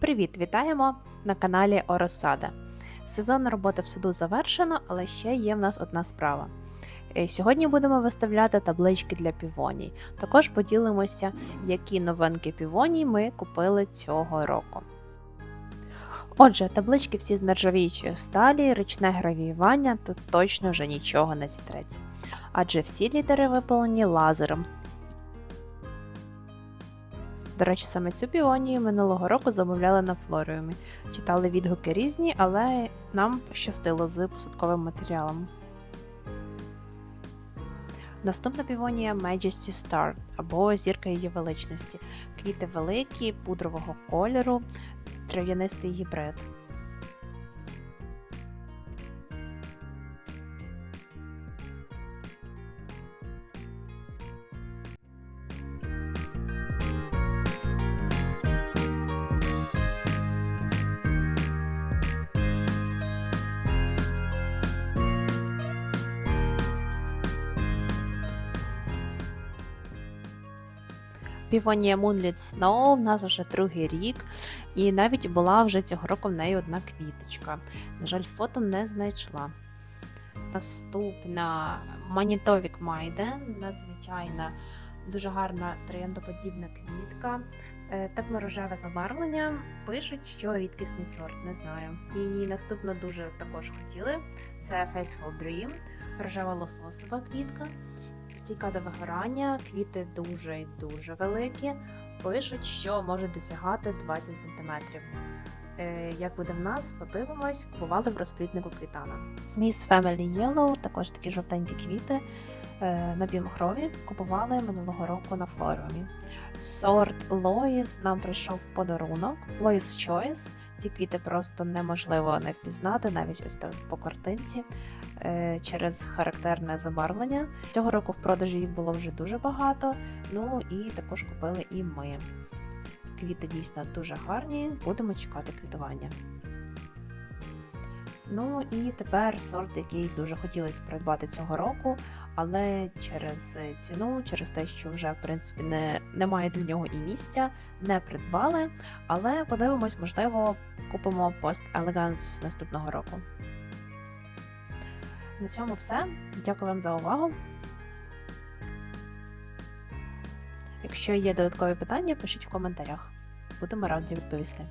Привіт, вітаємо на каналі Оросада. Сезон роботи в саду завершено, але ще є в нас одна справа. Е, Сьогодні будемо виставляти таблички для півоній. Також поділимося, які новинки півоній ми купили цього року. Отже, таблички всі з нержавіючої сталі, ручне гравіювання, тут точно вже нічого не зітреться. Адже всі літери випалені лазером, до речі, саме цю піонію минулого року замовляли на флоріумі. Читали відгуки різні, але нам пощастило з посадковим матеріалом. Наступна півонія Majesty Star або зірка її величності. Квіти великі, пудрового кольору, трав'янистий гібрид. Півонія Moonlit Snow в нас вже другий рік, і навіть була вже цього року в неї одна квіточка. На жаль, фото не знайшла. Наступна Манітовік Майден, надзвичайна, дуже гарна трояндоподібна квітка. Е, Тепло-рожеве забарвлення. Пишуть, що рідкісний сорт, не знаю. І наступно дуже також хотіли. Це Faceful Dream, рожева лососова квітка. Стійка до вигорання, квіти дуже і дуже великі. Пишуть, що можуть досягати 20 см. Е, як буде в нас, подивимось, купували в розпліднику квітана. Smith Family Yellow, також такі жовтенькі квіти е, на бімохрові. Купували минулого року на флоріумі. Сорт Lois нам прийшов в подарунок. Lois Choice. Ці квіти просто неможливо не впізнати, навіть ось так по картинці е, через характерне забарвлення. Цього року в продажі їх було вже дуже багато. Ну і також купили і ми. Квіти дійсно дуже гарні, будемо чекати квітування. Ну і тепер сорт, який дуже хотілося придбати цього року, але через ціну, через те, що вже в принципі не, немає для нього і місця, не придбали. Але подивимось, можливо, купимо Post Elegance наступного року. На цьому все. Дякую вам за увагу. Якщо є додаткові питання, пишіть в коментарях. Будемо раді відповісти.